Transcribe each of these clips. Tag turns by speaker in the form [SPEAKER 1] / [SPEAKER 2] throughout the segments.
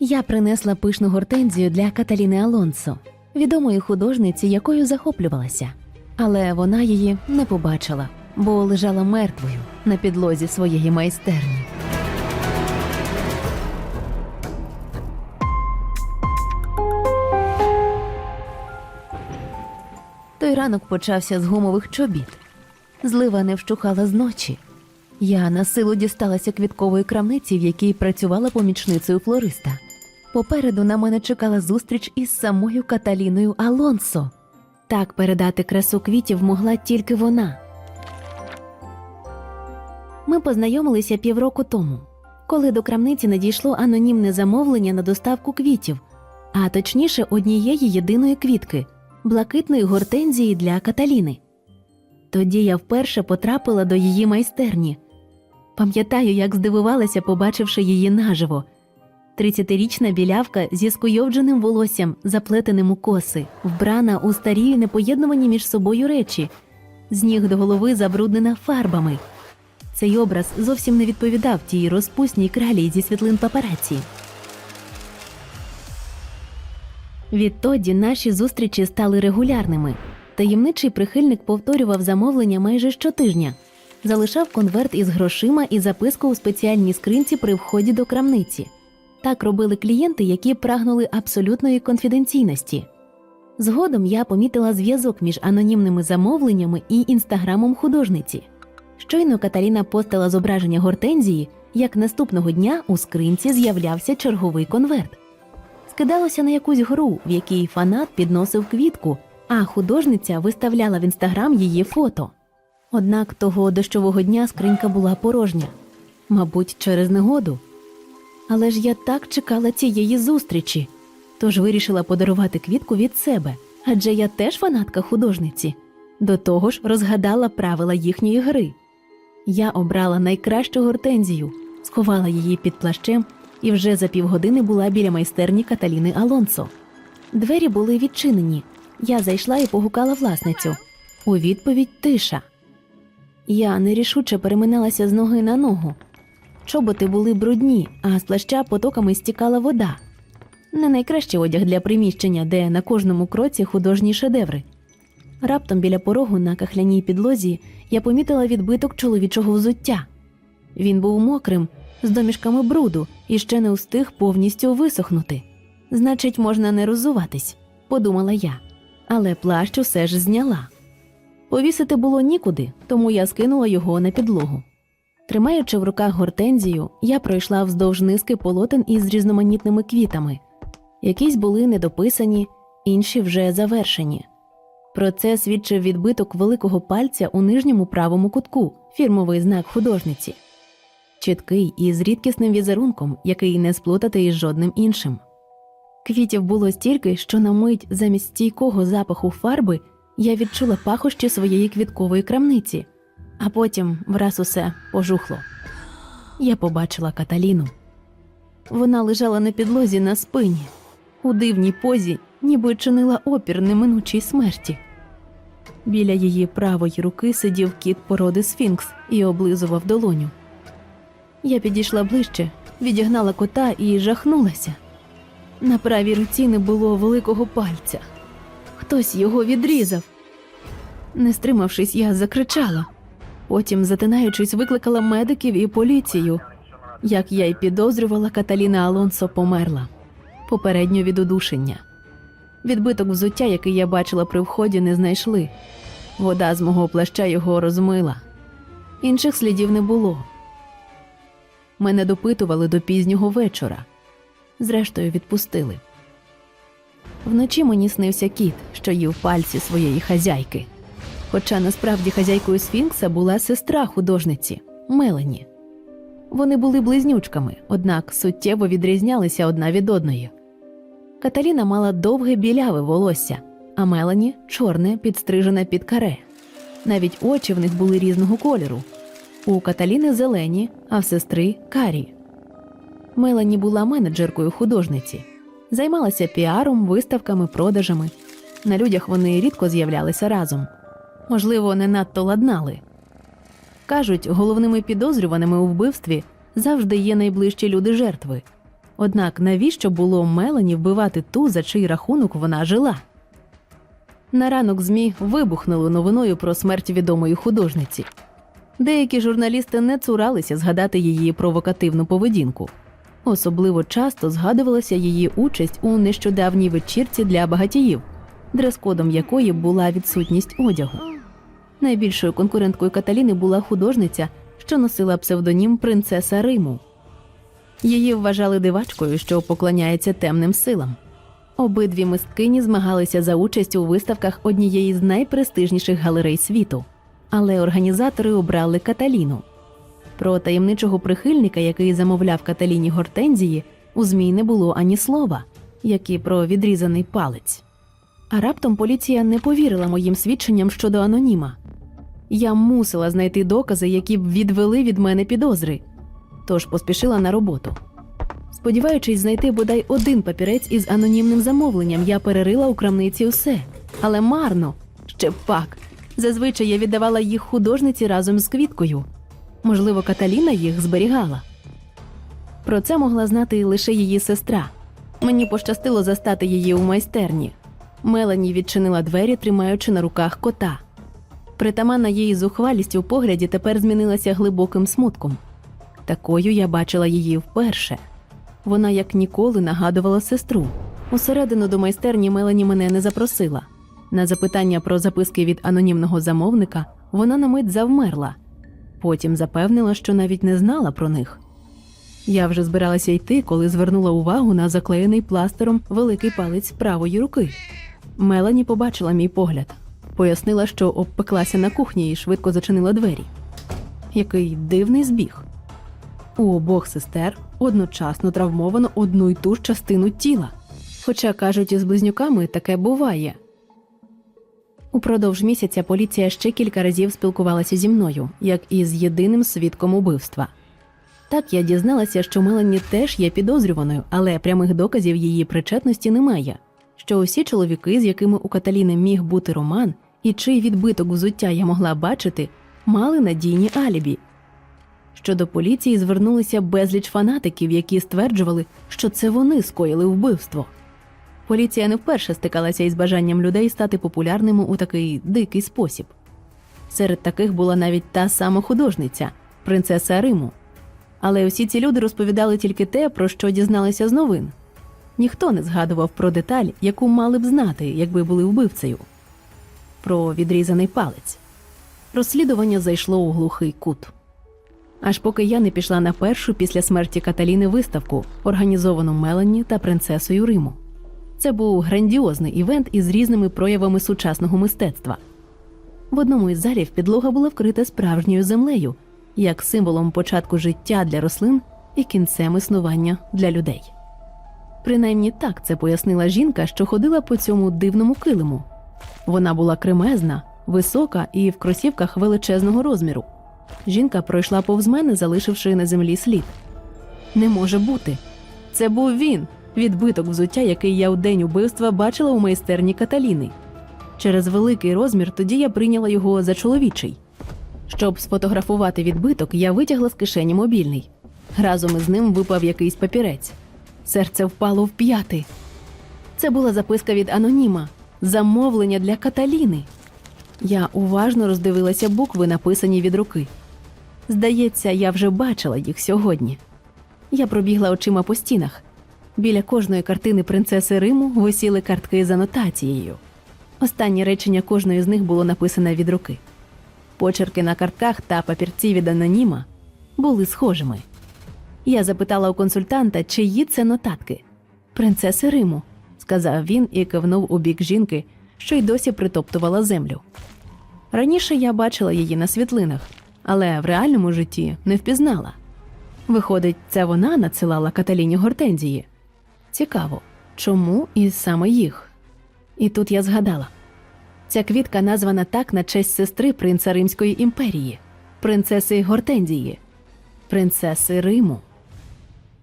[SPEAKER 1] Я принесла пишну гортензію для Каталіни Алонсо, відомої художниці, якою захоплювалася. Але вона її не побачила, бо лежала мертвою на підлозі своєї майстерні. Той ранок почався з гумових чобіт. Злива не вщухала з ночі. Я на силу дісталася квіткової крамниці, в якій працювала помічницею флориста. Попереду на мене чекала зустріч із самою Каталіною Алонсо. Так передати красу квітів могла тільки вона. Ми познайомилися півроку тому, коли до крамниці надійшло анонімне замовлення на доставку квітів, а точніше однієї єдиної квітки блакитної гортензії для Каталіни. Тоді я вперше потрапила до її майстерні. Пам'ятаю, як здивувалася, побачивши її наживо. Тридцятирічна білявка зі скуйовдженим волоссям, заплетеним у коси, вбрана у старі непоєднувані між собою речі, з ніг до голови забруднена фарбами. Цей образ зовсім не відповідав тій розпусній кралі зі світлин папараці. Відтоді наші зустрічі стали регулярними. Таємничий прихильник повторював замовлення майже щотижня, залишав конверт із грошима і записку у спеціальній скринці при вході до крамниці. Так робили клієнти, які прагнули абсолютної конфіденційності. Згодом я помітила зв'язок між анонімними замовленнями і інстаграмом художниці. Щойно Каталіна постала зображення гортензії, як наступного дня у скринці з'являвся черговий конверт. Скидалося на якусь гру, в якій фанат підносив квітку, а художниця виставляла в інстаграм її фото. Однак того дощового дня скринька була порожня, мабуть, через негоду. Але ж я так чекала цієї зустрічі, тож вирішила подарувати квітку від себе, адже я теж фанатка художниці. До того ж, розгадала правила їхньої гри. Я обрала найкращу гортензію, сховала її під плащем і вже за півгодини була біля майстерні Каталіни Алонсо. Двері були відчинені. Я зайшла і погукала власницю. У відповідь тиша. Я нерішуче переминалася з ноги на ногу. Чоботи були брудні, а з плаща потоками стікала вода. Не найкращий одяг для приміщення, де на кожному кроці художні шедеври. Раптом біля порогу на кахляній підлозі я помітила відбиток чоловічого взуття. Він був мокрим, з домішками бруду і ще не встиг повністю висохнути. Значить, можна не роззуватись, подумала я, але плащ усе ж зняла. Повісити було нікуди, тому я скинула його на підлогу. Тримаючи в руках гортензію, я пройшла вздовж низки полотен із різноманітними квітами. Якісь були недописані, інші вже завершені. Про це свідчив відбиток великого пальця у нижньому правому кутку, фірмовий знак художниці. Чіткий і з рідкісним візерунком, який не сплутати із жодним іншим. Квітів було стільки, що на мить замість стійкого запаху фарби я відчула пахощі своєї квіткової крамниці, а потім враз усе пожухло. Я побачила Каталіну. Вона лежала на підлозі на спині, у дивній позі, ніби чинила опір неминучій смерті. Біля її правої руки сидів кіт породи Сфінкс і облизував долоню. Я підійшла ближче, відігнала кота і жахнулася. На правій руці не було великого пальця. Хтось його відрізав. Не стримавшись, я закричала. Потім, затинаючись, викликала медиків і поліцію. Як я й підозрювала, Каталіна Алонсо померла попередньо від удушення. Відбиток взуття, який я бачила при вході, не знайшли. Вода з мого плаща його розмила. Інших слідів не було. Мене допитували до пізнього вечора. Зрештою, відпустили. Вночі мені снився кіт, що їв пальці своєї хазяйки. Хоча насправді хазяйкою Сфінкса була сестра художниці Мелані. Вони були близнючками, однак суттєво відрізнялися одна від одної. Каталіна мала довге біляве волосся, а Мелані чорне, підстрижене під каре. Навіть очі в них були різного кольору. У Каталіни зелені, а в сестри карі. Мелані була менеджеркою художниці, займалася піаром, виставками, продажами. На людях вони рідко з'являлися разом. Можливо, не надто ладнали. Кажуть, головними підозрюваними у вбивстві завжди є найближчі люди жертви. Однак навіщо було Мелані вбивати ту, за чий рахунок вона жила? На ранок ЗМІ вибухнули новиною про смерть відомої художниці. Деякі журналісти не цуралися згадати її провокативну поведінку. Особливо часто згадувалася її участь у нещодавній вечірці для багатіїв, дрес-кодом якої була відсутність одягу. Найбільшою конкуренткою Каталіни була художниця, що носила псевдонім принцеса Риму. Її вважали дивачкою, що поклоняється темним силам. Обидві мисткині змагалися за участь у виставках однієї з найпрестижніших галерей світу, але організатори обрали Каталіну. Про таємничого прихильника, який замовляв Каталіні гортензії, у ЗМІ не було ані слова, як і про відрізаний палець. А раптом поліція не повірила моїм свідченням щодо аноніма. Я мусила знайти докази, які б відвели від мене підозри, тож поспішила на роботу. Сподіваючись знайти бодай один папірець із анонімним замовленням, я перерила у крамниці усе. Але марно, ще пак. Зазвичай я віддавала їх художниці разом з квіткою. Можливо, Каталіна їх зберігала. Про це могла знати лише її сестра. Мені пощастило застати її у майстерні. Мелані відчинила двері, тримаючи на руках кота. Притаманна її зухвалість у погляді тепер змінилася глибоким смутком. Такою я бачила її вперше. Вона як ніколи нагадувала сестру. Усередину до майстерні Мелані мене не запросила. На запитання про записки від анонімного замовника вона на мить завмерла. Потім запевнила, що навіть не знала про них. Я вже збиралася йти, коли звернула увагу на заклеєний пластером великий палець правої руки. Мелані побачила мій погляд, пояснила, що обпеклася на кухні і швидко зачинила двері. Який дивний збіг. У обох сестер одночасно травмовано одну й ту ж частину тіла. Хоча кажуть, із близнюками таке буває. Упродовж місяця поліція ще кілька разів спілкувалася зі мною, як і з єдиним свідком убивства. Так я дізналася, що Мелані теж є підозрюваною, але прямих доказів її причетності немає. Що усі чоловіки, з якими у Каталіни міг бути роман, і чий відбиток взуття я могла бачити, мали надійні алібі. Щодо поліції звернулися безліч фанатиків, які стверджували, що це вони скоїли вбивство. Поліція не вперше стикалася із бажанням людей стати популярними у такий дикий спосіб. Серед таких була навіть та сама художниця, принцеса Риму. Але усі ці люди розповідали тільки те, про що дізналися з новин. Ніхто не згадував про деталь, яку мали б знати, якби були вбивцею. Про відрізаний палець. Розслідування зайшло у глухий кут. Аж поки я не пішла на першу після смерті Каталіни виставку, організовану Мелані та принцесою Риму. Це був грандіозний івент із різними проявами сучасного мистецтва. В одному із залів підлога була вкрита справжньою землею, як символом початку життя для рослин і кінцем існування для людей. Принаймні так це пояснила жінка, що ходила по цьому дивному килиму. Вона була кремезна, висока і в кросівках величезного розміру. Жінка пройшла повз мене, залишивши на землі слід. Не може бути. Це був він, відбиток взуття, який я у день убивства бачила у майстерні Каталіни. Через великий розмір тоді я прийняла його за чоловічий. Щоб сфотографувати відбиток, я витягла з кишені мобільний. Разом із ним випав якийсь папірець. Серце впало в п'яти. Це була записка від аноніма, замовлення для Каталіни. Я уважно роздивилася букви, написані від руки. Здається, я вже бачила їх сьогодні. Я пробігла очима по стінах. Біля кожної картини принцеси Риму висіли картки з анотацією. Останнє речення кожної з них було написане від руки. Почерки на картках та папірці від аноніма були схожими. Я запитала у консультанта, чиї це нотатки. Принцеси Риму, сказав він і кивнув у бік жінки, що й досі притоптувала землю. Раніше я бачила її на світлинах, але в реальному житті не впізнала. Виходить, це вона надсилала Каталіні гортензії. Цікаво, чому і саме їх? І тут я згадала. Ця квітка названа так на честь сестри принца Римської імперії, принцеси Гортензії, принцеси Риму.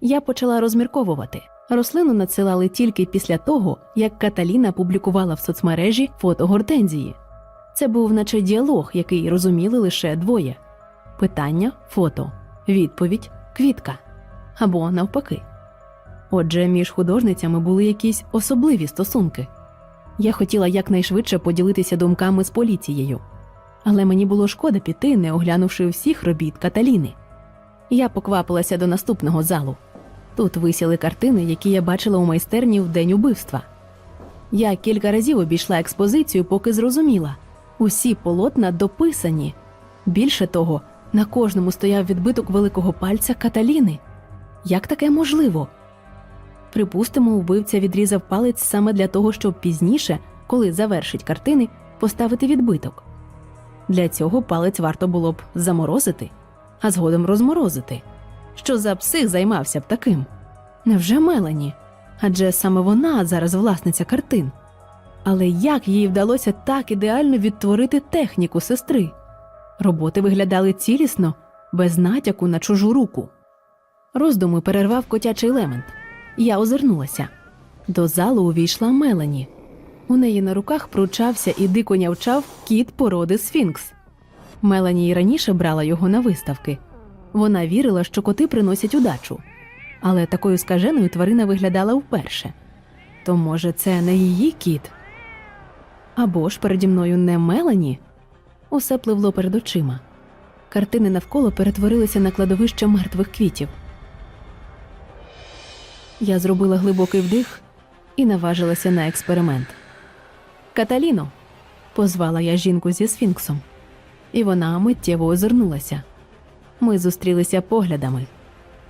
[SPEAKER 1] Я почала розмірковувати. Рослину надсилали тільки після того, як Каталіна публікувала в соцмережі фото гортензії. Це був наче діалог, який розуміли лише двоє: питання, фото, відповідь, квітка або навпаки. Отже, між художницями були якісь особливі стосунки. Я хотіла якнайшвидше поділитися думками з поліцією, але мені було шкода піти, не оглянувши всіх робіт Каталіни. Я поквапилася до наступного залу. Тут висіли картини, які я бачила у майстерні в день убивства. Я кілька разів обійшла експозицію, поки зрозуміла усі полотна дописані. Більше того, на кожному стояв відбиток великого пальця Каталіни. Як таке можливо? Припустимо, вбивця відрізав палець саме для того, щоб пізніше, коли завершить картини, поставити відбиток. Для цього палець варто було б заморозити, а згодом розморозити. Що за псих займався б таким? Невже Мелані? Адже саме вона зараз власниця картин. Але як їй вдалося так ідеально відтворити техніку сестри? Роботи виглядали цілісно, без натяку на чужу руку. Роздуми перервав котячий елемент. Я озирнулася. До залу увійшла Мелані. У неї на руках пручався і дико нявчав кіт породи Сфінкс. Мелані й раніше брала його на виставки. Вона вірила, що коти приносять удачу. Але такою скаженою тварина виглядала вперше. То, може, це не її кіт? Або ж переді мною не Мелані? Усе пливло перед очима. Картини навколо перетворилися на кладовище мертвих квітів. Я зробила глибокий вдих і наважилася на експеримент. Каталіно, позвала я жінку зі сфінксом, і вона миттєво озирнулася. Ми зустрілися поглядами.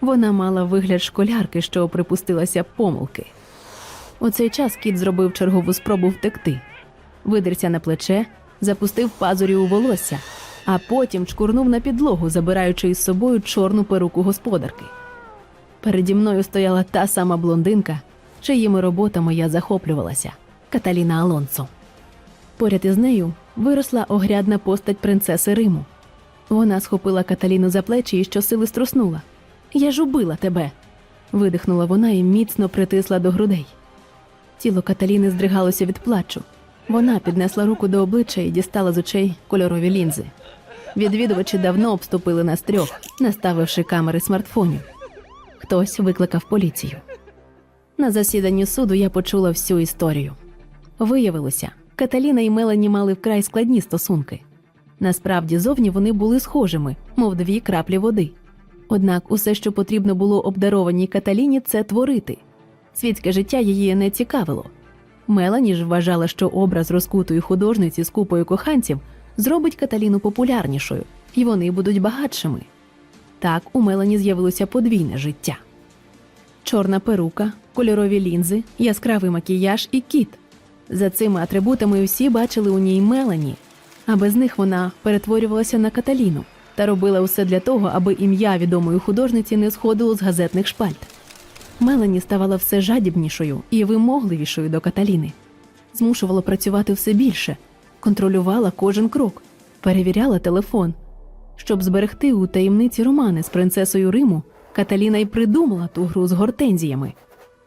[SPEAKER 1] Вона мала вигляд школярки, що припустилася помилки. У цей час кіт зробив чергову спробу втекти, видерся на плече, запустив пазурі у волосся, а потім чкурнув на підлогу, забираючи із собою чорну перуку господарки. Переді мною стояла та сама блондинка, чиїми роботами я захоплювалася Каталіна Алонсо. Поряд із нею виросла огрядна постать принцеси Риму. Вона схопила Каталіну за плечі і щосили струснула. Я ж убила тебе. видихнула вона і міцно притисла до грудей. Тіло Каталіни здригалося від плачу. Вона піднесла руку до обличчя і дістала з очей кольорові лінзи. Відвідувачі давно обступили нас трьох, наставивши камери смартфонів. Хтось викликав поліцію. На засіданні суду я почула всю історію. Виявилося, Каталіна і Мелані мали вкрай складні стосунки. Насправді, зовні вони були схожими, мов дві краплі води. Однак усе, що потрібно було обдарованій Каталіні, це творити. Світське життя її не цікавило. Мелані ж вважала, що образ розкутої художниці з купою коханців зробить Каталіну популярнішою, і вони будуть багатшими. Так у Мелані з'явилося подвійне життя: чорна перука, кольорові лінзи, яскравий макіяж і кіт. За цими атрибутами всі бачили у ній Мелані, а без них вона перетворювалася на Каталіну та робила усе для того, аби ім'я відомої художниці не сходило з газетних шпальт. Мелані ставала все жадібнішою і вимогливішою до Каталіни, змушувала працювати все більше, контролювала кожен крок, перевіряла телефон. Щоб зберегти у таємниці романи з принцесою Риму, Каталіна й придумала ту гру з гортензіями.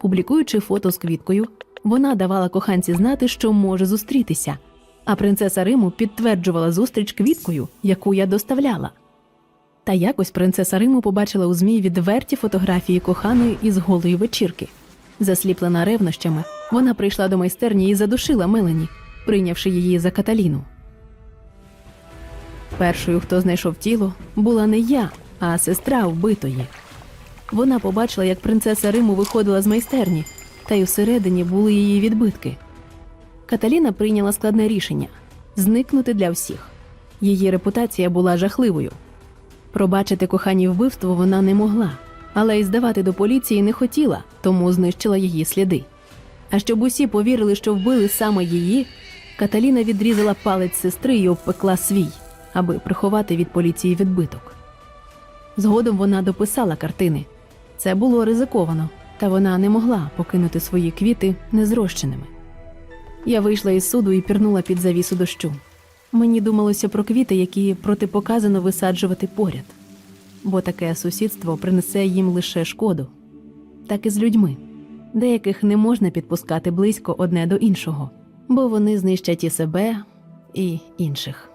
[SPEAKER 1] Публікуючи фото з квіткою, вона давала коханці знати, що може зустрітися, а принцеса Риму підтверджувала зустріч квіткою, яку я доставляла. Та якось принцеса Риму побачила у змі відверті фотографії коханої із голої вечірки. Засліплена ревнощами, вона прийшла до майстерні і задушила Мелані, прийнявши її за Каталіну. Першою, хто знайшов тіло, була не я, а сестра вбитої. Вона побачила, як принцеса Риму виходила з майстерні, та й усередині були її відбитки. Каталіна прийняла складне рішення зникнути для всіх. Її репутація була жахливою. Пробачити кохані вбивство вона не могла, але й здавати до поліції не хотіла, тому знищила її сліди. А щоб усі повірили, що вбили саме її, Каталіна відрізала палець сестри і обпекла свій, аби приховати від поліції відбиток. Згодом вона дописала картини. Це було ризиковано, та вона не могла покинути свої квіти незрощеними. Я вийшла із суду і пірнула під завісу дощу. Мені думалося про квіти, які протипоказано висаджувати поряд, бо таке сусідство принесе їм лише шкоду, так і з людьми. Деяких не можна підпускати близько одне до іншого, бо вони знищать і себе, і інших.